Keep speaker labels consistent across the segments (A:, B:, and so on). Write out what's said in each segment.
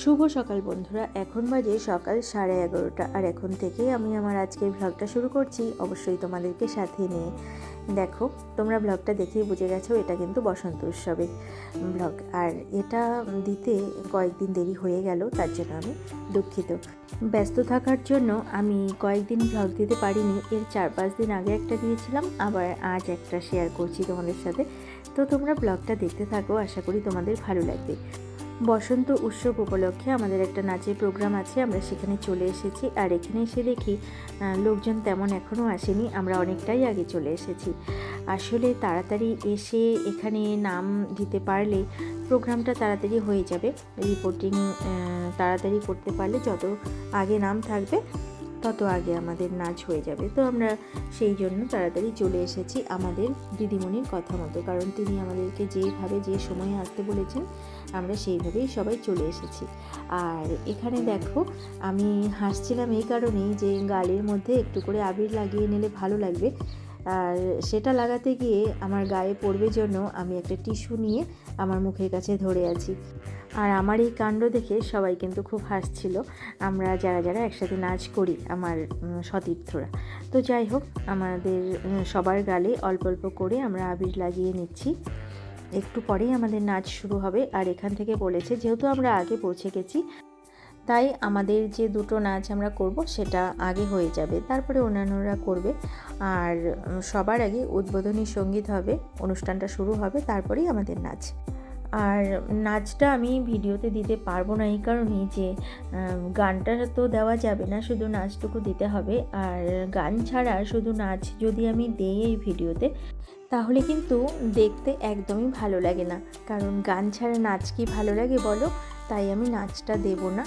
A: শুভ সকাল বন্ধুরা, এখন বাজে সকাল সাড়ে এগারোটা। আর এখন থেকে আমি আমার আজকের ভ্লগটা শুরু করছি, অবশ্যই তোমাদেরকে সাথে নিয়ে। দেখো, তোমরা ব্লগটা দেখেই বুঝে গেছো, এটা কিন্তু বসন্ত উৎসবের ব্লগ আর এটা দিতে কয়েকদিন দেরি হয়ে গেল, তার জন্য আমি দুঃখিত। ব্যস্ত থাকার জন্য আমি কয়েকদিন ব্লগ দিতে পারিনি, এর চার পাঁচ দিন আগে একটা দিয়েছিলাম, আবার আজ একটা শেয়ার করছি তোমাদের সাথে। তো তোমরা ব্লগটা দেখতে থাকো, আশা করি তোমাদের ভালো লাগবে। বসন্ত উৎসব উপলক্ষে আমাদের একটা নাচের প্রোগ্রাম আছে, আমরা সেখানে চলে এসেছি। আর এখানে এসে দেখি লোকজন তেমন এখনও আসেনি, আমরা অনেকটাই আগে চলে এসেছি। আসলে তাড়াতাড়ি এসে এখানে নাম দিতে পারলে প্রোগ্রামটা তাড়াতাড়ি হয়ে যাবে। রিপোর্টিং তাড়াতাড়ি করতে পারলে যত আগে নাম থাকবে, তত আগে আমাদের নাচ হয়ে যাবে। তো আমরা সেই জন্য তাড়াতাড়ি চলে এসেছি আমাদের দিদিমণির কথা মতো। কারণ তিনি আমাদেরকে যেভাবে যে সময়ে আসতে বলেছেন আমরা সেইভাবেই সবাই চলে এসেছি। আর এখানে দেখো, আমি হাসছিলাম এই কারণেই যে গালের মধ্যে একটু করে আবির লাগিয়ে নিলে ভালো লাগবে। আর সেটা লাগাতে গিয়ে আমার গায়ে পড়বে জন্য আমি একটা টিস্যু নিয়ে আমার মুখের কাছে ধরে আছি। আর আমার এই কাণ্ড দেখে সবাই কিন্তু খুব হাসছিল। আমরা যারা যারা একসাথে নাচ করি, আমার সতীর্থরা। তো যাই হোক, আমাদের সবার গালে অল্প অল্প করে আমরা আবির লাগিয়ে নিচ্ছি। একটু পরেই আমাদের নাচ শুরু হবে। আর এখান থেকে বলেছে, যেহেতু আমরা আগে পৌঁছে গেছি, তাই আমাদের যে দুটো নাচ আমরা করব, সেটা আগে হয়ে যাবে। তারপরে অন্যান্যরা করবে। আর সবার আগে উদ্বোধনী সংগীত হবে, অনুষ্ঠানটা শুরু হবে, তারপরেই আমাদের নাচ। আর নাচটা আমি ভিডিওতে দিতে পারব না এই কারণেই যে গানটা তো দেওয়া যাবে না, শুধু নাচটুকু দিতে হবে। আর গান ছাড়া শুধু নাচ যদি আমি দেই এই ভিডিওতে তাহলে কিন্তু দেখতে একদমই ভালো লাগে না। কারণ গান ছাড়া নাচ কি ভালো লাগে বলো? তাই আমি নাচটা দেব না।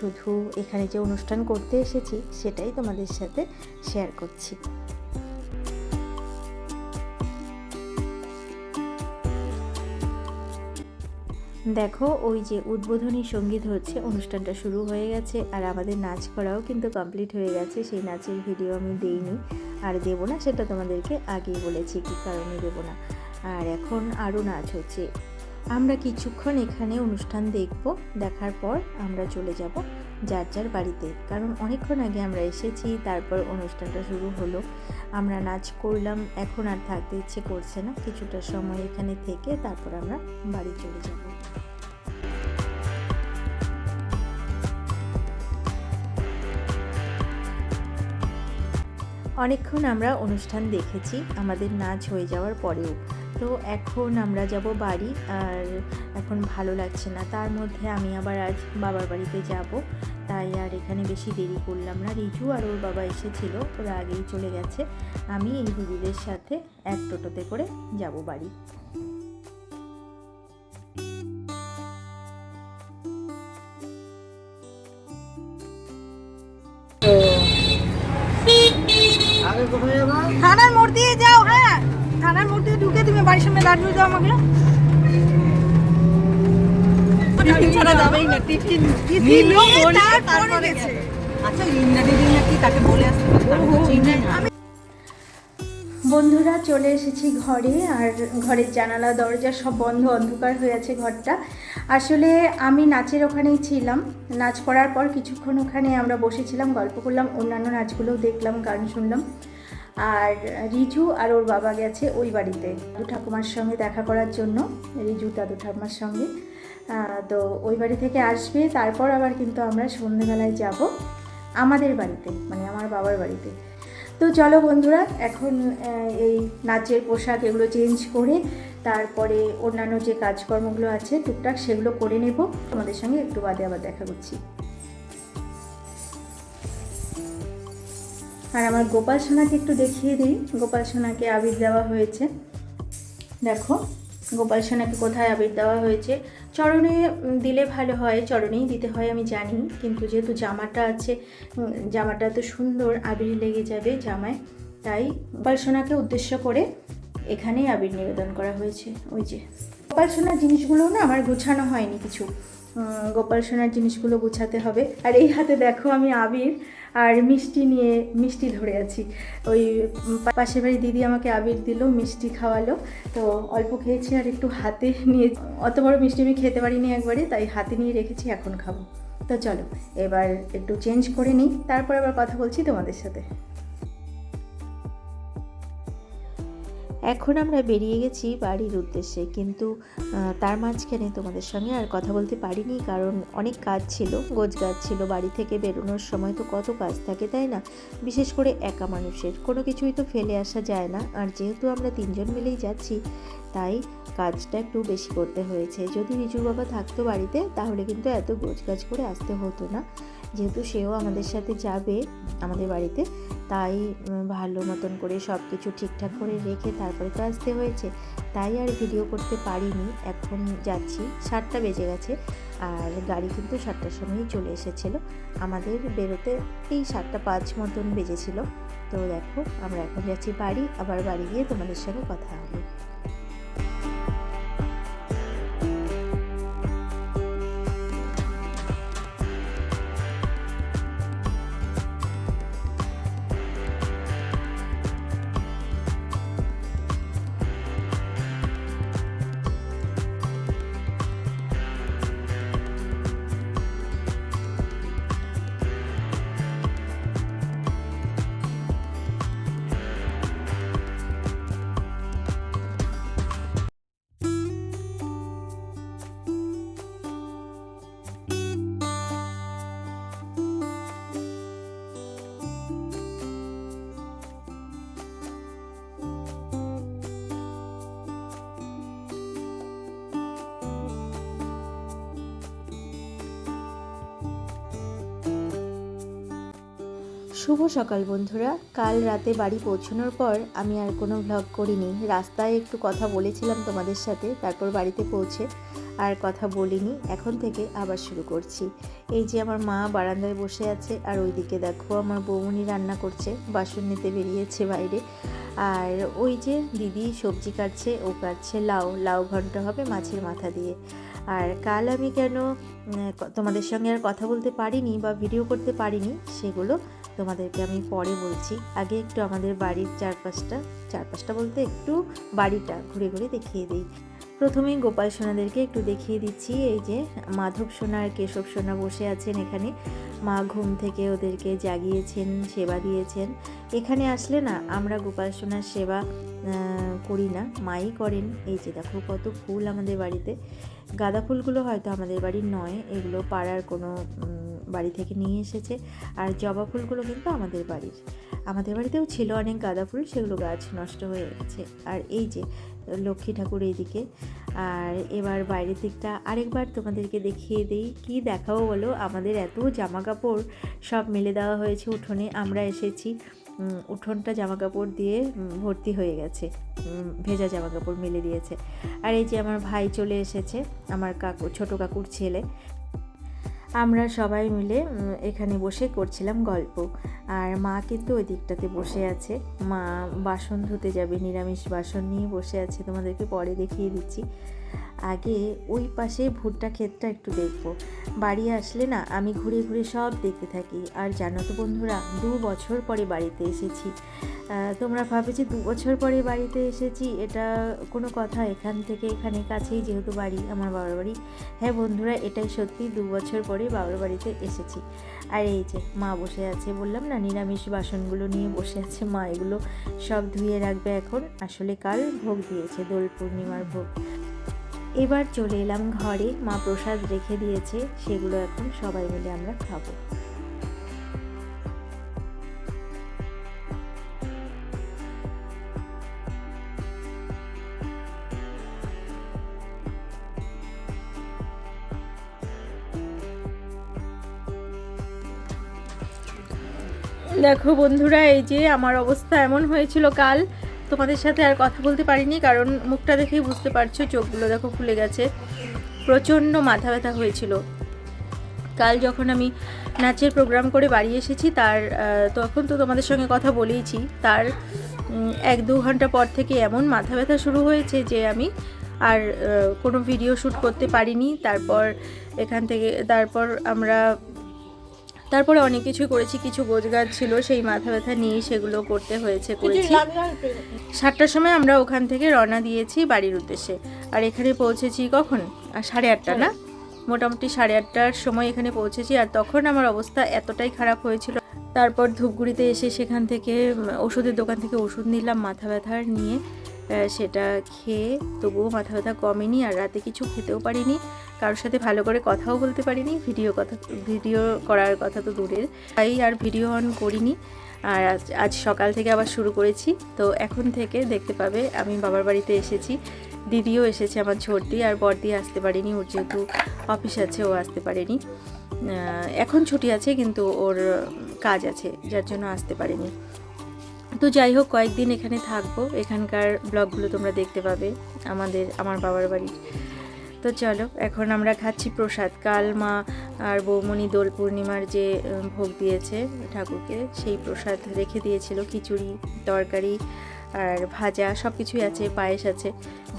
A: শুধু এখানে যে অনুষ্ঠান করতে এসেছি, সেটাই তোমাদের সাথে শেয়ার করছি। দেখো, ওই যে উদ্বোধনী সংগীত হচ্ছে, অনুষ্ঠানটা শুরু হয়ে গেছে, আর আমাদের নাচ করাও কিন্তু কমপ্লিট হয়ে গেছে, সেই নাচের ভিডিও আমি দেইনি, আর দেবো না সেটা তোমাদেরকে আগেই বলেছি কী কারণে দেবো না। আর এখন আরও নাচ হচ্ছে। আমরা কিছুক্ষণ এখানে অনুষ্ঠান দেখব, দেখার পর আমরা চলে যাব। যার যার বাড়িতে। কারণ অনেকক্ষণ আগে আমরা এসেছি, তারপর অনুষ্ঠানটা শুরু হলো। আমরা নাচ করলাম, এখন আর থাকতে ইচ্ছে করছে না। কিছুটা সময় এখানে থেকে তারপর আমরা বাড়ি চলে যাব। অনেকক্ষণ আমরা অনুষ্ঠান দেখেছি, আমাদের নাচ হয়ে যাওয়ার পরেও। তো এখন আমরা যাব বাড়ি আর এখন ভালো লাগছে না। তার মধ্যে আমি আবার আজ বাবার বাড়িতে যাব। তাই আর এখানে বেশি দেরি করলাম না। রিজু আর ওর বাবা এসেছিল ওরা আগেই চলে গেছে। আমি এই দিদিদের সাথে এক টোটোতে করে যাব বাড়ি।
B: থানার মোড় দিয়ে যাও হ্যাঁ। থানার মধ্যে ঢুকে তুমি বাড়ির সামনে দাঁড়িয়ে যাও আমাকে?
C: আচ্ছা
A: বন্ধুরা চলে এসেছি ঘরে আর ঘরের জানালা দরজা সব বন্ধ অন্ধকার হয়ে আছে ঘরটা। আসলে আমি নাচের ওখানেই ছিলাম। নাচ করার পর কিছুক্ষণ ওখানে আমরা বসেছিলাম গল্প করলাম অন্যান্য নাচগুলোও দেখলাম গান শুনলাম। আর রিজু আর ওর বাবা গেছে ওই বাড়িতে। দাদু ঠাকুমার সঙ্গে দেখা করার জন্য, রিজু দাদু ঠাকুমার সঙ্গে। তো ওই বাড়ি থেকে আসবে, তারপর আবার কিন্তু আমরা সন্ধেবেলায় যাব আমাদের বাড়িতে মানে আমার বাবার বাড়িতে। তো চলো বন্ধুরা, এখন এই নাচের পোশাক এগুলো চেঞ্জ করে, তারপরে অন্যান্য যে কাজকর্মগুলো আছে টুকটাক সেগুলো করে নেব। তোমাদের সঙ্গে একটু বাদে আবার দেখা করছি। আর আমার গোপাল সোনাকে একটু দেখিয়ে দিই। গোপাল সোনাকে আবির দেওয়া হয়েছে। দেখো, গোপাল সোনাকে কোথায় আবির দেওয়া হয়েছে? চরণে দিলে ভালো হয়, চরণেই দিতে হয় আমি জানি। কিন্তু যেহেতু জামাটা আছে জামাটা তো সুন্দর আবির লেগে যাবে জামায়, তাই গোপাল সোনাকে উদ্দেশ্য করে এখানেই আবির নিবেদন করা হয়েছে। ওই যে। গোপাল সোনার জিনিসগুলো না আমার গোছানো হয়নি কিছু। গোপাল সোনার জিনিসগুলো গুছাতে হবে। আর এই হাতে দেখো আমি আবির আর মিষ্টি নিয়ে মিষ্টি ধরে আছি। ওই পাশের বাড়ি দিদি আমাকে আবির দিল, মিষ্টি খাওয়ালো। তো অল্প খেয়েছি আর একটু হাতে নিয়ে অত বড় মিষ্টি আমি খেতে পারিনি একবারে, তাই হাতে নিয়ে রেখেছি, এখন খাব। তো চলো, এবার একটু চেঞ্জ করে নিই, তারপর আবার কথা বলছি তোমাদের সাথে। এখন আমরা বেরিয়ে গেছি বাড়ির উদ্দেশ্যে, কিন্তু তার মাঝখানে তোমাদের সঙ্গে আর কথা বলতে পারিনি কারণ অনেক কাজ ছিল গোছ গাছ ছিল, বাড়ি থেকে বেরোনোর সময় তো কত কাজ থাকে, তাই না? বিশেষ করে একা মানুষের, কোনো কিছুই তো ফেলে আসা যায় না, আর যেহেতু আমরা তিনজন মিলেই যাচ্ছি, তাই কাজটা একটু বেশি করতে হয়েছে। যদি রিজুর বাবা থাকতো বাড়িতে, তাহলে কিন্তু এত গোছ গাছ করে আসতে হতো না। যেহেতু সেও আমাদের সাথে যাবে আমাদের বাড়িতে, তাই ভালো মতন করে সব কিছু ঠিকঠাক করে রেখে তারপরে তো আসতে হয়েছে। তাই আর ভিডিও করতে পারিনি। এখন যাচ্ছি। সাতটা বেজে গেছে। আর গাড়ি কিন্তু সাতটার সময়ই চলে এসেছিল। আমাদের বেরোতে এই সাতটা পাঁচ মতন বেজেছিল। তো দেখো, আমরা এখন যাচ্ছি বাড়ি। আবার বাড়ি গিয়ে তোমাদের সঙ্গে কথা হবে। শুভ সকাল বন্ধুরা। কাল রাতে বাড়ি পৌঁছানোর পর আমি আর কোনো ভ্লগ করিনি। রাস্তায় একটু কথা বলেছিলাম তোমাদের সাথে, তারপর বাড়িতে পৌঁছে আর কথা বলিনি। এখন থেকে আবার শুরু করছি। এই যে আমার মা বারান্দায় বসে আছে, আর ওইদিকে দেখো আমার বৌমনি রান্না করছে, বাসন নিতে বেরিয়েছে বাইরে। আর ওই যে দিদি সবজি কাটছে, ও কাটছে লাউ। লাউ ঘন্ট হবে মাছের মাথা দিয়ে। আর কাল আমি কেন তোমাদের সঙ্গে আর কথা বলতে পারিনি বা ভিডিও করতে পারিনি, সেগুলো তোমাদেরকে আমি পরে বলছি। আগে একটু আমাদের বাড়ির চারপাশটা চারপাশটা বলতে একটু বাড়িটা ঘুরে ঘুরে দেখিয়ে দিই। প্রথমেই গোপাল সোনাদেরকে একটু দেখিয়ে দিচ্ছি, এই যে মাধব সোনা আর কেশব সোনা বসে আছেন এখানে। মা ঘুম থেকে ওদেরকে জাগিয়েছেন, সেবা দিয়েছেন। এখানে আসলে না, আমরা গোপাল সোনার সেবা করি না, মাই করেন। এই যে দেখো কত ফুল আমাদের বাড়িতে। গাঁদা ফুলগুলো হয়তো আমাদের বাড়ির নয়, এগুলো পাড়ার কোনো বাড়ি থেকে নিয়ে এসেছে। আর জবা ফুলগুলো কিন্তু আমাদের বাড়ির। আমাদের বাড়িতেও ছিল অনেক গাঁদা ফুল, সেগুলো গাছ নষ্ট হয়ে গেছে। আর এই যে, লক্ষ্মী ঠাকুর এইদিকে। আর এবার বাইরের দিকটা আরেকবার তোমাদেরকে দেখিয়ে দিই, কি দেখাবো বলো? আমাদের এত জামা কাপড় সব মেলে দেওয়া হয়েছে উঠোনে। আমরা এসেছি উঠোনটা জামা কাপড় দিয়ে ভর্তি হয়ে গেছে। ভেজা জামা কাপড় মেলে দিয়েছে। আর এই যে আমার ভাই চলে এসেছে, আমার কাকু, ছোট কাকুর ছেলে। আমরা সবাই মিলে এখানে বসে করছিলাম গল্প। আর মা কিন্তু ওই দিকটাতে বসে আছে। মা বাসন ধুতে যাবে, নিরামিষ বাসন নিয়ে বসে আছে। তোমাদেরকে পরে দেখিয়ে দিচ্ছি। আগে ওই পাশে ভুট্টা ক্ষেতটা একটু দেখব। বাড়ি আসলে না, আমি ঘুরে ঘুরে সব দেখতে থাকি। আর জানো তো বন্ধুরা, দু বছর পরে বাড়িতে এসেছি। তোমরা ভাবে যে দু বছর পরে বাড়িতে এসেছি, এটা কোনো কথা। এখান থেকে এখানে কাছেই যেহেতু বাড়ি, আমার বাবার বাড়ি। হ্যাঁ বন্ধুরা, এটাই সত্যি, দু বছর পরে বাবার বাড়িতে এসেছি। আর এই যে মা বসে আছে বললাম না, নিরামিষ বাসনগুলো নিয়ে বসে আছে মা, এগুলো সব ধুয়ে রাখবে এখন। আসলে কাল ভোগ দিয়েছে, দোল পূর্ণিমার ভোগ। এবার চলে এলাম ঘরে। মা প্রসাদ রেখে দিয়েছে, সেগুলো এখন সবাই মিলে আমরা খাব। দেখো বন্ধুরা, এই যে আমার অবস্থা এমন হয়েছিল কাল তোমাদের সাথে আর কথা বলতে পারিনি, কারণ মুখটা দেখেই বুঝতে পারছ, চোখগুলো দেখো ফুলে গেছে। প্রচণ্ড মাথা ব্যথা হয়েছিল। কাল যখন আমি নাচের প্রোগ্রাম করে বাড়ি এসেছি, তার তখন তো তোমাদের সঙ্গে কথা বলেইছি। তার এক দু ঘণ্টা পর থেকে এমন মাথা ব্যথা শুরু হয়েছে যে আমি আর কোনো ভিডিও শ্যুট করতে পারিনি। তারপর এখান থেকে, তারপর আমরা তারপরে অনেক কিছুই করেছি কিছু গোজগাছ ছিল সেই মাথা ব্যথা নিয়ে সেগুলো করতে হয়েছে করেছি। সাতটার সময় আমরা ওখান থেকে রওনা দিয়েছি বাড়ির উদ্দেশ্যে। আর এখানে পৌঁছেছি কখন? আর সাড়ে আটটা না? মোটামুটি সাড়ে আটটার সময় এখানে পৌঁছেছি আর তখন আমার অবস্থা এতটাই খারাপ হয়েছিল। তারপর ধূপগুড়িতে এসে সেখান থেকে ওষুধের দোকান থেকে ওষুধ নিলাম মাথা ব্যথার নিয়ে সেটা খেয়ে তবুও মাথা ব্যথা কমেনি আর রাতে কিছু খেতেও পারিনি। কারোর সাথে ভালো করে কথাও বলতে পারিনি, ভিডিও কথা, ভিডিও করার কথা তো দূরের। তাই আর ভিডিও অন করিনি। আর আজ সকাল থেকে আবার শুরু করেছি। তো এখন থেকে দেখতে পাবে, আমি বাবার বাড়িতে এসেছি। দিদিও এসেছে আমার ছোটদি আর বড়দি আসতে পারেনি। ওর যেহেতু অফিস আছে, ও আসতে পারেনি। এখন ছুটি আছে, কিন্তু ওর কাজ আছে, যার জন্য আসতে পারেনি। তো যাই হোক, কয়েকদিন এখানে থাকব। এখানকার ব্লগগুলো তোমরা দেখতে পাবে আমাদের, আমার বাবার বাড়ির। তো চলো, এখন আমরা খাচ্ছি প্রসাদ। কাল মা আর বৌমণি দোল পূর্ণিমার যে ভোগ দিয়েছে ঠাকুরকে, সেই প্রসাদ রেখে দিয়েছিল। খিচুড়ি, তরকারি আর ভাজা সব কিছুই আছে, পায়েস আছে।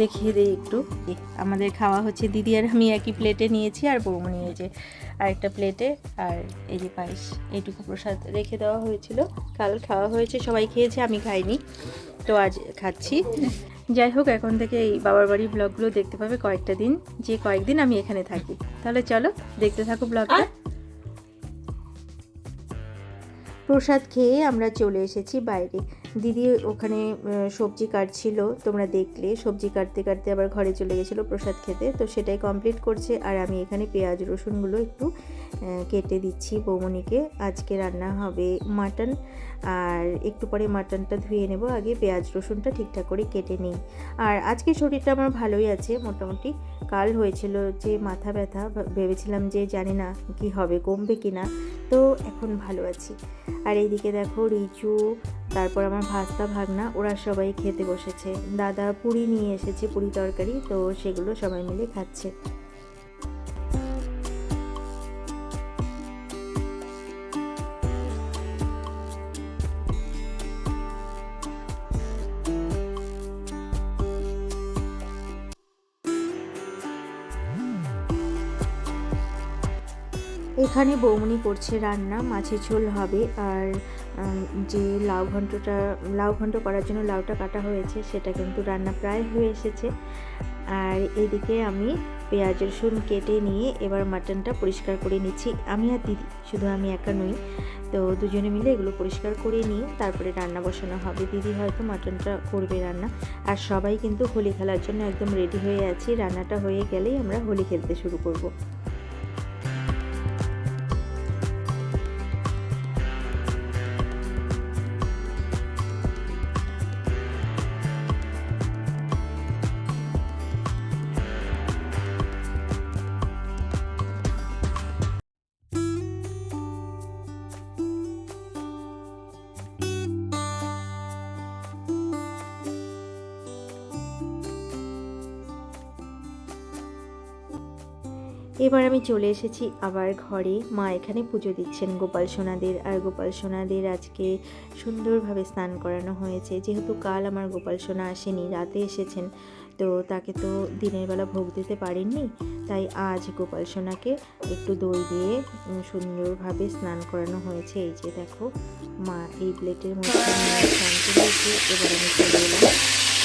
A: দেখিয়ে দিই একটু। আমাদের খাওয়া হচ্ছে। দিদি আর আমি একই প্লেটে নিয়েছি আর বৌমণি এই যে আরেকটা প্লেটে। আর এই যে পায়েস, এইটুকু প্রসাদ রেখে দেওয়া হয়েছিল। কাল খাওয়া হয়েছে, সবাই খেয়েছে, আমি খাইনি। তো আজ খাচ্ছি। যাই হোক এখন থেকে এই বাবার বাড়ির ব্লগগুলো দেখতে পাবে কয়েকটা দিন। যে কয়েকদিন আমি এখানে থাকি। তাহলে চলো দেখতে থাকো ব্লগটা। প্রসাদ খেয়ে আমরা চলে এসেছি বাইরে। দিদি ওখানে সবজি কাটছিল তোমরা দেখলে। সবজি কাটতে কাটতে আবার ঘরে চলে গেছিল প্রসাদ খেতে। তো সেটাই কমপ্লিট করছে। আর আমি এখানে পেঁয়াজ রসুনগুলো একটু কেটে দিচ্ছি বৌমনিকে। আজকে রান্না হবে মাটন। আর একটু পরে মাটনটা ধুয়ে নেব। আগে পেঁয়াজ রসুনটা ঠিকঠাক করে কেটে নিই। আর আজকে শরীরটা আমার ভালোই আছে মোটামুটি। কাল হয়েছিল যে মাথা ব্যথা ভেবেছিলাম যে জানি না কি হবে, কমবে কি না। তো এখন ভালো আছি। আর এইদিকে দেখো রিচু, তারপর আমার ভাস্তা ভাগনা, ওরা সবাই খেতে বসেছে। দাদা পুরি নিয়ে এসেছে পুরি তরকারি, তো সেগুলো সবাই মিলে খাচ্ছে। এখানে বৌমনি করছে রান্না, মাছের ঝোল হবে আর যে লাউ ঘন্টটা, লাউ ঘন্ট করার জন্য লাউটা কাটা হয়েছে সেটা কিন্তু রান্না প্রায় হয়ে এসেছে। আর এদিকে আমি পেঁয়াজ রসুন কেটে নিয়ে এবার মাটনটা পরিষ্কার করে নিচ্ছি। আমি আর দিদি, শুধু আমি একা নই। তো দুজনে মিলে এগুলো পরিষ্কার করে নিয়ে তারপরে রান্না বসানো হবে। দিদি হয়তো মাটনটা করবে রান্না। আর সবাই কিন্তু হোলি খেলার জন্য একদম রেডি হয়ে আছি। রান্নাটা হয়ে গেলেই আমরা হোলি খেলতে শুরু করব। এবার আমি চলে এসেছি আবার ঘরে। মা এখানে পুজো দিচ্ছেন গোপাল সোনাদের। আর গোপাল সোনাদের আজকে সুন্দরভাবে স্নান করানো হয়েছে। যেহেতু কাল আমার গোপাল সোনা আসেনি, রাতে এসেছেন, তো তাকে তো দিনের বেলা ভোগ দিতে পারেননি। তাই আজ গোপাল সোনাকে একটু দই দিয়ে সুন্দরভাবে স্নান করানো হয়েছে। এই যে দেখো, মা এই প্লেটের মধ্যে স্নান করেছে। এবার আমি চলে এলাম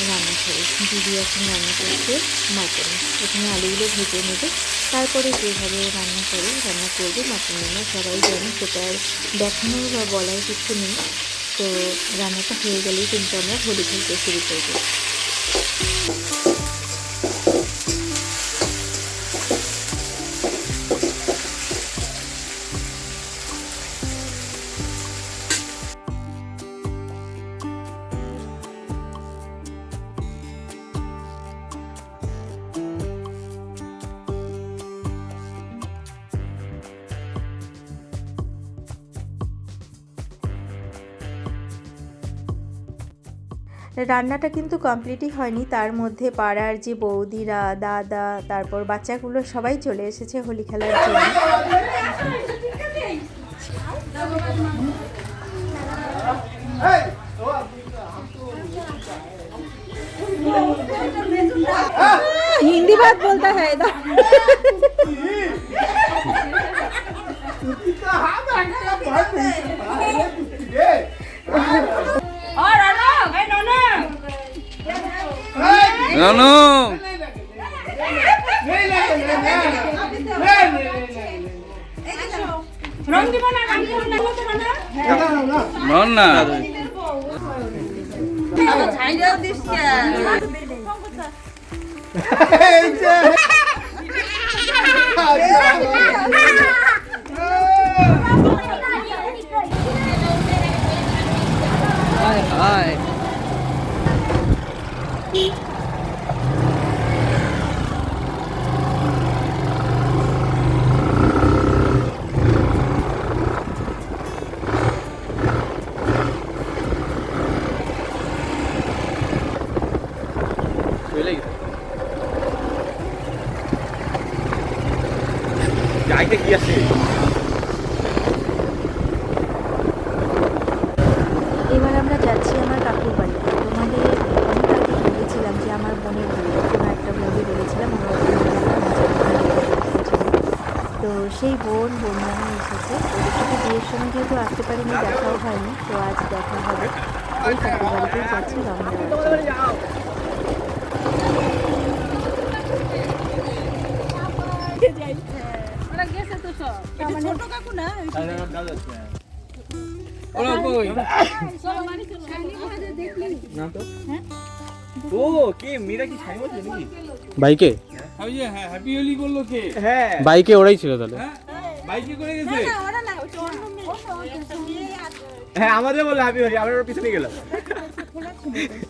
A: রান্না করে দিদি এখন রান্না করছে মাটন। এখানে আলুগুলো ভেজে নেবে। তারপরে যেভাবে রান্না করি, রান্না করবে, মাটন রান্না, সবাই জানি সেটা আর দেখানোর বা বলার কিছু নেই। তো রান্নাটা হয়ে গেলেই কিন্তু আমরা হোলি খেলতে শুরু করব। রান্নাটা কিন্তু কমপ্লিটই হয়নি তার মধ্যে পাড়ার যে বৌদিরা দাদা তারপর বাচ্চাগুলো সবাই চলে এসেছে হোলি খেলার জন্য
B: হ্যাঁ हिंदी बात बोलता है इधर
A: નાનો Hi,
B: hi. de guías
D: ওরা কই?
E: ও কে? মেয়েরা কি ছাই বলছে নাকি?
F: বাইকে?
D: ওই যে হ্যাপি হোলি করল কে?
E: হ্যাঁ।
F: বাইকে ওরাই ছিল তাহলে।
D: হ্যাঁ বাইকে করে গেছে?
B: ওরা না ওটা অন্য মেয়ে।
E: হ্যাঁ আমাদের বলে হ্যাপি হোলি আমরা ওর পিছনে গেলাম।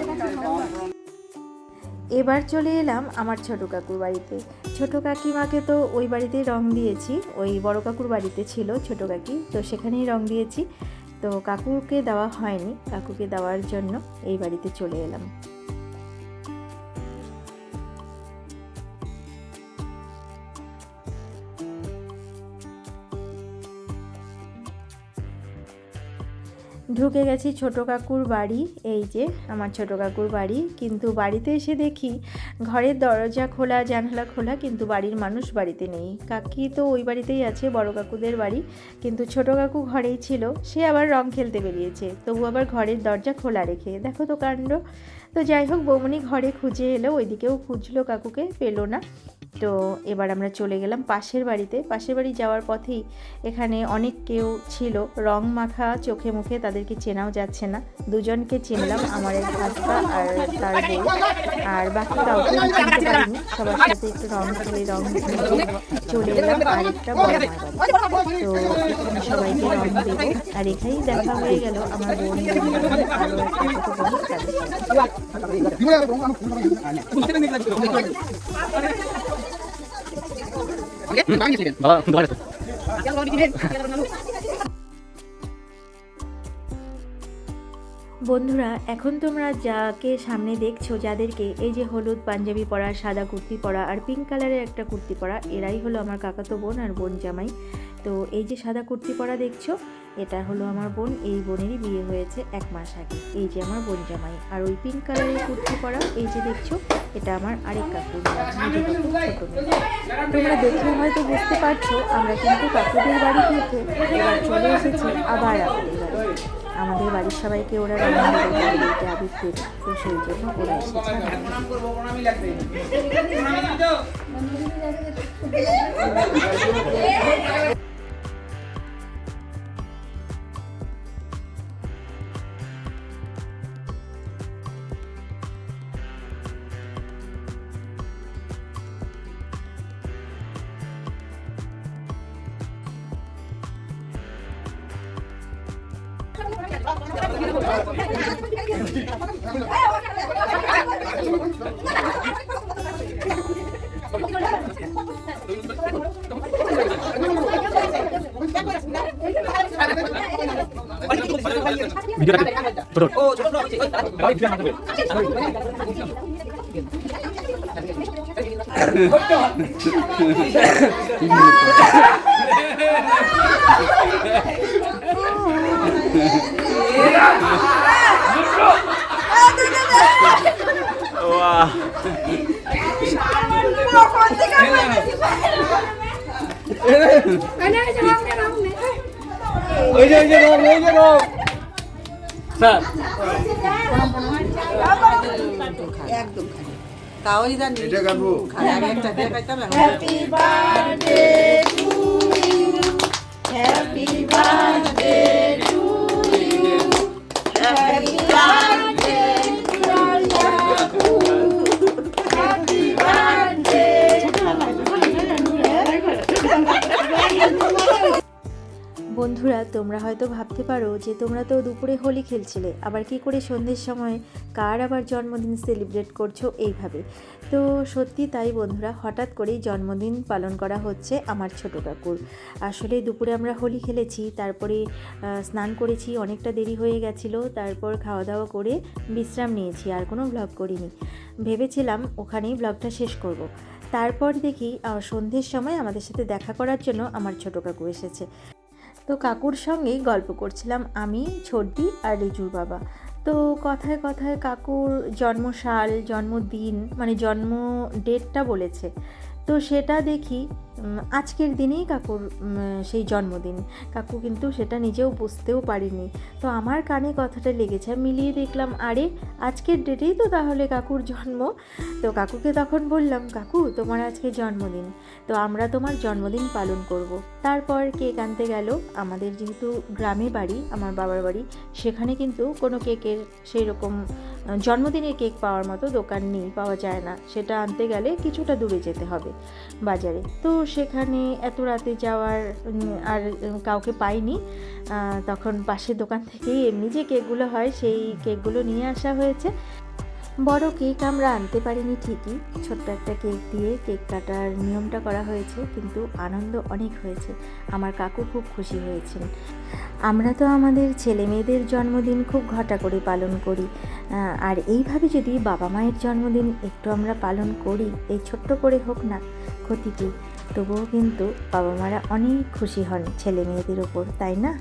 A: এবার চলে এলাম আমার ছোটো কাকুর বাড়িতে। ছোটো কাকিমাকে তো ওই বাড়িতে রং দিয়েছি, ওই বড় কাকুর বাড়িতে ছিল ছোটো কাকি, তো সেখানেই রং দিয়েছি। তো কাকুকে দেওয়া হয়নি, কাকুকে দেওয়ার জন্য এই বাড়িতে চলে এলাম। ঢুকে গেছি ছোট কাকুর বাড়ি, এই যে আমার ছোট কাকুর বাড়ি। কিন্তু বাড়িতে এসে দেখি ঘরের দরজা খোলা, জানলা খোলা, কিন্তু বাড়ির মানুষ বাড়িতে নেই। কাকি তো ওই বাড়িতেই আছে, বড় কাকুদের বাড়ি। কিন্তু ছোট কাকু ঘরেই ছিল, সে আবার রং খেলতে বেরিয়েছে। তবু আবার ঘরের দরজা খোলা রেখে, দেখো তো কাণ্ড। তো যাই হোক, বৌমনি ঘরে খুঁজে এলো, ওইদিকেও খুঁজলো কাকুকে, পেল না। তো এবার আমরা চলে গেলাম পাশের বাড়িতে। পাশের বাড়ি যাওয়ার পথেই এখানে অনেক কেউ ছিল। রং মাখা চোখে মুখে তাদেরকে চেনাও যাচ্ছে না। দুজনকে চিনলাম, আমার এক ভাস্তা আর তার বউ। আর বাকি কাউকে পারিনি। সবার সাথে একটু রং খেলে রং চলে এলাম মার বাড়ি তো সবাইকে রং দেবো। আর এখানেই দেখা হয়ে গেল আমার বোন একটা
F: তো।
A: বন্ধুরা এখন তোমরা যাকে সামনে দেখছ যাদেরকে এই যে হলুদ পাঞ্জাবি পরা সাদা কুর্তি পরা আর পিঙ্ক কালারের একটা কুর্তি পরা এরাই হলো আমার কাকাতো বোন আর বোন জামাই। তো এই যে সাদা কুর্তি পরা দেখছ, এটা হলো আমার বোন, এই বোনেরই বিয়ে হয়েছে এক মাস আগে। এই যে আমার বোন জামাই। আর ওই পিঙ্ক কালারের কুর্তি পরা, এই যে দেখছ, এটা আমার আরেক কাকুর তোমরা দেখে হয়তো বুঝতে পারছ, আমরা কিন্তু কাকুদের বাড়ি থেকে এবার চলে এসেছি আবার আমাদের বাড়ি। আমাদের বাড়ির সবাইকে ওরা রান্না তো সেই জন্য ওরা এসেছে
E: ভিডিও
D: কাটে ছোট ও ছোট ছোট আছে ভাই ভিডিও মারবে
C: আমি ওই যে জানি এটা কাটবো আগে একটা দিয়ে খাইতাম এখন
A: বন্ধুরা, তোমরা হয়তো ভাবতে পারো যে তোমরা তো দুপুরে হোলি খেলছিলে। আবার কি করে সন্ধ্যের সময় কার আবার জন্মদিন সেলিব্রেট করছ এইভাবে? তো সত্যি তাই বন্ধুরা, হঠাৎ করেই জন্মদিন পালন করা হচ্ছে আমার ছোট কাকুর। আসলে দুপুরে আমরা হোলি খেলেছি, তারপরে স্নান করেছি, অনেকটা দেরি হয়ে গেছিল, তারপর খাওয়া দাওয়া করে বিশ্রাম নিয়েছি, আর কোনো ব্লগ করিনি। ভেবেছিলাম ওখানেই ব্লগটা শেষ করব। তারপর দেখি সন্ধ্যের সময় আমাদের সাথে দেখা করার জন্য আমার ছোট কাকু এসেছে। তো কাকুর সঙ্গেই গল্প করছিলাম আমি ছর্দি আর রিজুর বাবা। তো কথায় কথায় কাকুর জন্মশাল জন্মদিন মানে জন্ম ডেটটা বলেছে। তো সেটা দেখি আজকের দিনেই কাকুর সেই জন্মদিন। কাকু কিন্তু সেটা নিজেও বুঝতেও পারিনি। তো আমার কানে কথাটা লেগেছে মিলিয়ে দেখলাম, আরে, আজকের ডেটেই তো তাহলে কাকুর জন্ম। তো কাকুকে তখন বললাম, কাকু, তোমার আজকে জন্মদিন। তো আমরা তোমার জন্মদিন পালন করব। তারপর কেক আনতে গেল। আমাদের যেহেতু গ্রামে বাড়ি, আমার বাবার বাড়ি, সেখানে কিন্তু কোনো কেকের সেই রকম জন্মদিনের কেক পাওয়ার মতো দোকান নেই, পাওয়া যায় না। সেটা আনতে গেলে কিছুটা দূরে যেতে হবে বাজারে। তো সেখানে এত রাতে যাওয়ার আর কাউকে পাইনি। তখন পাশের দোকান থেকেই এমনি যে কেকগুলো হয়, সেই কেকগুলো নিয়ে আসা হয়েছে। বড় কেক আমরা আনতে পারিনি ঠিকই। ছোট্ট একটা কেক দিয়ে কেক কাটার নিয়মটা করা হয়েছে, কিন্তু আনন্দ অনেক হয়েছে। আমার কাকু খুব খুশি হয়েছেন। আমরা তো আমাদের ছেলে মেয়েদের জন্মদিন খুব ঘটা করে পালন করি। আর এইভাবে যদি বাবা মায়ের জন্মদিন একটু আমরা পালন করি, এই ছোট্ট করে হোক না, ক্ষতি কী? তবুও কিন্তু বাবা মারা অনেক খুশি হন ছেলে মেয়েদের উপর তাই না?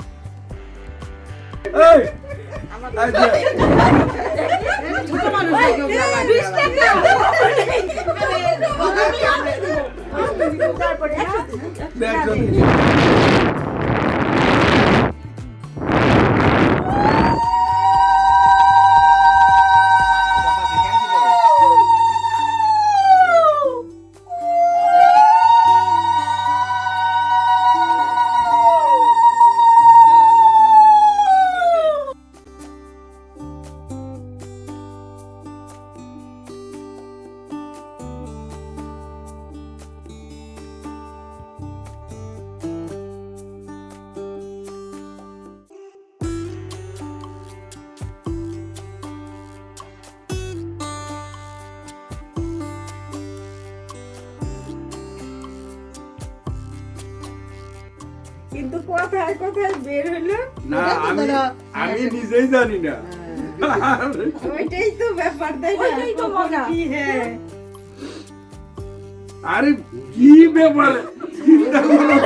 F: কি ব্যাপার? চিন্তা করো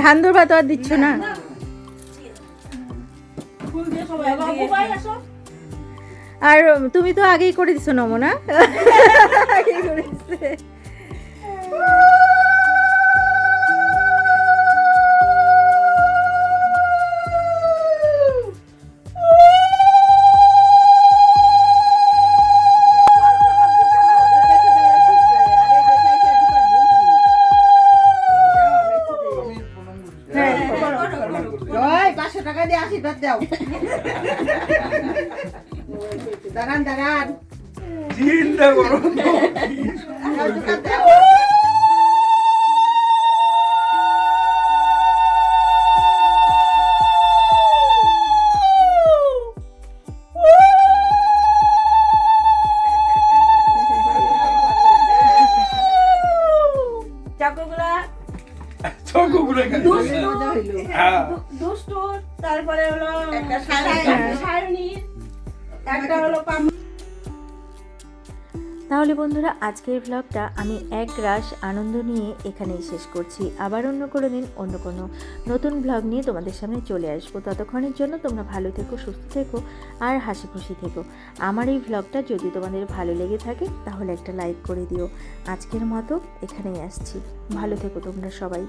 A: ধান দৌড়া তো আর দিচ্ছ না? আর তুমি তো আগেই করে দিছো নমুনা। আগেই করে দিছে। আজকের ব্লগটা আমি এক গ্রাস আনন্দ নিয়ে এখানেই শেষ করছি। আবার অন্য কোনো দিন অন্য কোনো নতুন ব্লগ নিয়ে তোমাদের সামনে চলে আসব। ততক্ষণের জন্য তোমরা ভালো থেকো, সুস্থ থেকো আর হাসি খুশি থেকো। আমার এই ব্লগটা যদি তোমাদের ভালো লেগে থাকে তাহলে একটা লাইক করে দিও। আজকের মতো এখানেই আসছি। ভালো থেকো তোমরা সবাই।